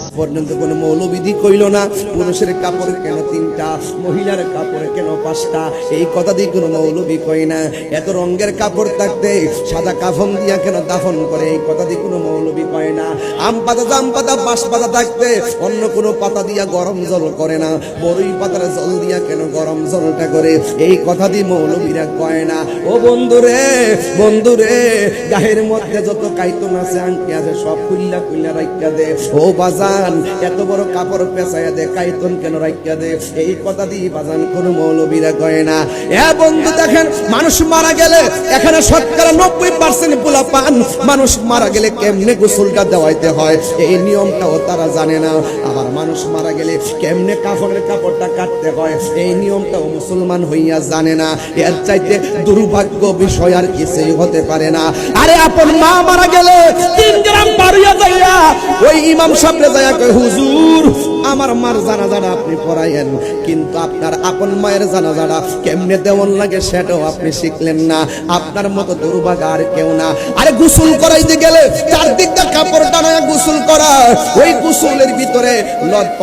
আজ পর্যন্ত কোনো মৌলবিধি কইল না। পুরুষের কাপড় কেন তিনটা, মহিলার কাপড় কেন পাঁচটা? এই কথা দিয়ে কোনো মৌলবি কই না। এত রঙের কাপড় থাকতে সাদা কাফন দিয়া কেন দাফন করে? এই কথা দিয়ে কোনো মৌলবি কয় না। আম পাতা, জাম পাতা, বাঁশ পাতা থাকতে অন্য কোনো পাতা দিয়া গরম জল করে না। বড়ই পাতার জল দিয়া কেন গরম জলটা করে? এই কথা দিয়ে মৌলবীরা কয় না। ও বন্ধুরে বন্ধুরে গায়ের মধ্যে যত কাইতন আছে, আংটি আছে, সব খুল্লা খুল্লা রাইকা দে। ও বাজান, এত বড় কাপড় পেঁচাইয়া দে, কাইতন কেন রাইকা দে? এই কথা দিয়ে বাজান কোন মৌলবীরা কয় না। এ বন্ধু দেখেন, মানুষ মারা গেলে এখানে শতকরা নব্বই পার্সেন্ট পোলা পান মানুষ মারা গেলে কেমনে গোসলটা দেওয়াইতে হয়? এই নিয়মটাও তারা জানে না। আবার মানুষ মারা গেলে কেমনে কাপড়ের কাপড়টা কাটতে হয়? এই নিয়মটাও মুসলমান হইয়া জানে না। এর চাইতে দুর্ভাগ্য বিষয় আর কিছুই হতে পারে না। আরে আপন মা মারা গেলে তিন ওই ইমাম সামনে যায় কয় হুজুর, আমার মার জানাজাটা আপনি পড়াইয়েন। কিন্তু আপনার আপন মায়ের জানাজাটা কেমনে দেওয়ান লাগে সেটাও আপনি শিখলেন না। আপনার মতো দুর্ভাগা আর কেউ না। আরে গোসল করাইতে গেলে চারদিকটা কাপড় টানায় গোসল করা ওই গোসলের ভিতরে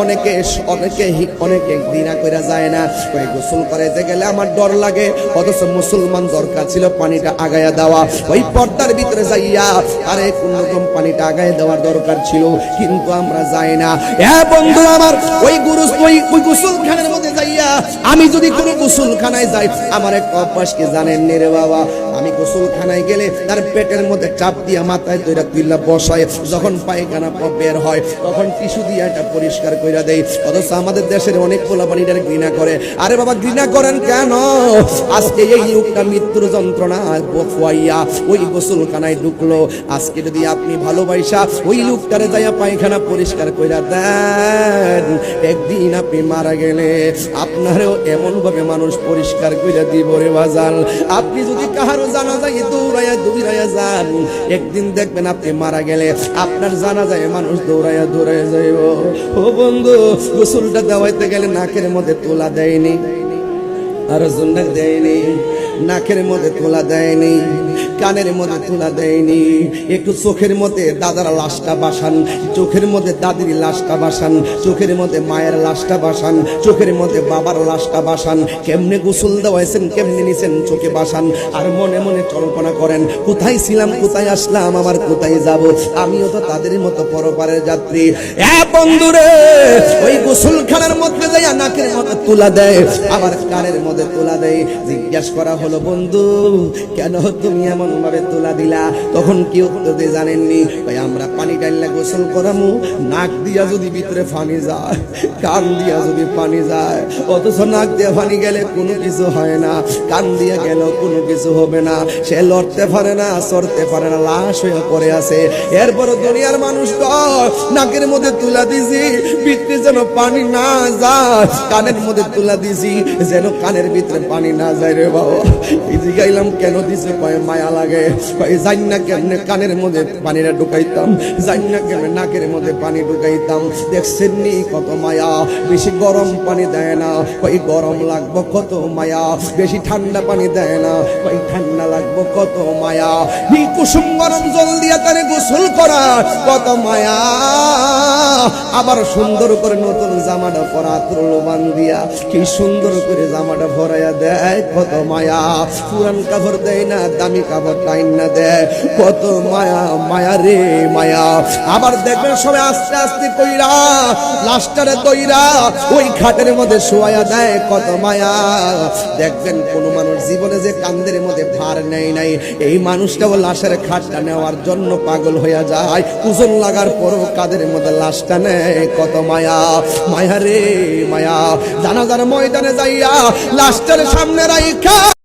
অনেকে অনেকে অনেকে ঘৃণা করে যায় না। ওই গোসল করাইতে গেলে আমার ডর লাগে। অথচ মুসলমান দরকার ছিল পানিটা আগায়া দেওয়া। ওই পর্দার ভিতরে যাইয়া আরে কোন পানিটা আগায় দেওয়ার দরকার ছিল। কিন্তু আমরা যাই না। এ বন্ধু আমার, ওই গুরু ওই ওই গোসলখানার মধ্যে যাইয়া আমি যদি কোনো গোসলখানায় যাই, আমার এক অভ্যাস কি জানেন নি রে বাবা? আমি গোসলখানায় গেলে তার পেটের মধ্যে চাপ দিয়া মাথায় তৈরা তুইলা বসায়। যখন পায়খানা বের হয়, তখন টিস্যু দিয়ে এটা পরিষ্কার কইরা দেয় অথচ আমাদের দেশের অনেক পোলা পানিটার ঘৃণা করে। আরে বাবা, ঘৃণা করেন কেন? আজকে এই লোকটা মৃত্যুর যন্ত্রণা ফুয়াইয়া ওই গোসলখানায় ঢুকলো। আজকে যদি আপনি ভালোবাসা ওই লোকটারে যাইয়া পায়খানা পরিষ্কার কইরা দেন, একদিন আপনি মারা গেলে আপনারও এমনভাবে মানুষ পরিষ্কার কইরা দিব রে বাজাল আপনি যদি কাহারও জানা যায় দৌড়াইয়া দৌড়াইয়া যান, একদিন দেখবেন আপনি মারা গেলে আপনার জানা যায় মানুষ দৌড়াইয়া দৌড়াইয়া যাইব। ও বন্ধু, গোসলটা দেওয়াইতে গেলে নাকের মধ্যে তোলা দেয়নি, আর জন্য দেয়নি। নাকের মধ্যে তোলা দেয়নি, কানের মধ্যে তোলা দেয়নি। একটু চোখের মধ্যে দাদার লাশটা বাসান, চোখের মধ্যে দাদির লাশটা বাসান, চোখের মধ্যে মায়ের লাশটা বাসান, চোখের মধ্যে বাবার লাশটা বাসান। কেমনে গোসল দেওয়াইছেন, কেমনে নিছেন চোখে বাসান। আর মনে মনে কল্পনা করেন, কোথায় ছিলাম, কোথায় আসলাম আমার কোথায় যাব? আমিও তো তাদের মতো পরপারের যাত্রী। বন্ধুরে, ওই গোসলখানার মধ্যে যাইয়া নাকের মধ্যে তুলা দেয়, আবার কানের মধ্যে তোলা দেয়। জিজ্ঞাসা করা হলো বন্ধু, কেন তুমি এমন ভাবে তোলা দিলা? তখন কি উত্তর দিয়ে জানেননি? ভাই আমরা পানি ডাইলা গোসল করামু, নাক দিয়া যদি ভিতরে পানি যায়, কান দিয়া যদি পানি যায়, অথচ নাক দিয়ে পানি গেলে কোনো কিছু হয় না, কান দিয়া গেল কোনো কিছু হবে না, সে লড়তে পারে না, সরতে পারে না, লাশ হয়ে পড়ে আছে। এরপর দুনিয়ার মানুষ নাকের মধ্যে তুলা দিছি, ভিতরে যেন পানি না যায়, কানের মধ্যে তুলা দিছি, যেন কানের ভিতরে পানি না যায় রে বাবা। জিগাইলাম কেন দিছে? কয়, মায়া লাগে। কয় না কেমনে কানের মধ্যে পানিটা ঢুকাইতাম। জানি না কেমনে নাকের মধ্যে পানি ঢুকাইতাম। দেখছেন নি কত মায়া? বেশি গরম পানি দেয় না। কই গরম লাগবো কত মায়া? বেশি ঠান্ডা পানি দেয় না। কই ঠান্ডা লাগবো কত মায়া? নি কুসুম গরম জল দিয়া তারে গোসল করা, কত মায়া? আবার সুন্দর করে নতুন জামাটা পরা তুলবান দিয়া কি সুন্দর করে জামাটা ভরাইয়া দেয়, কত মায়া? পুরান কাপড় দেয় না, দামি কাপড় টাইন না দেয় কত মায়া মায়া রে মায়া। আবার দেখবেন সবাই আস্তে আস্তে কইরা লাস্টারে দইরা ওই খাটের মধ্যে শোয়া দেয়, কত মায়া। দেখবেন কোন মানুষ জীবনে যে কান্দের মধ্যে ভার নেই নাই, এই মানুষটাও লাশের খাটটা নেওয়ার জন্য পাগল হইয়া যায়। ওজন লাগার পরও কাদের মধ্যে লাশটা নেয়, কত মায়া। মায়া রে মায়া। জানাজার ময়দানে যাইয়া লাশটার সামনে রাইখা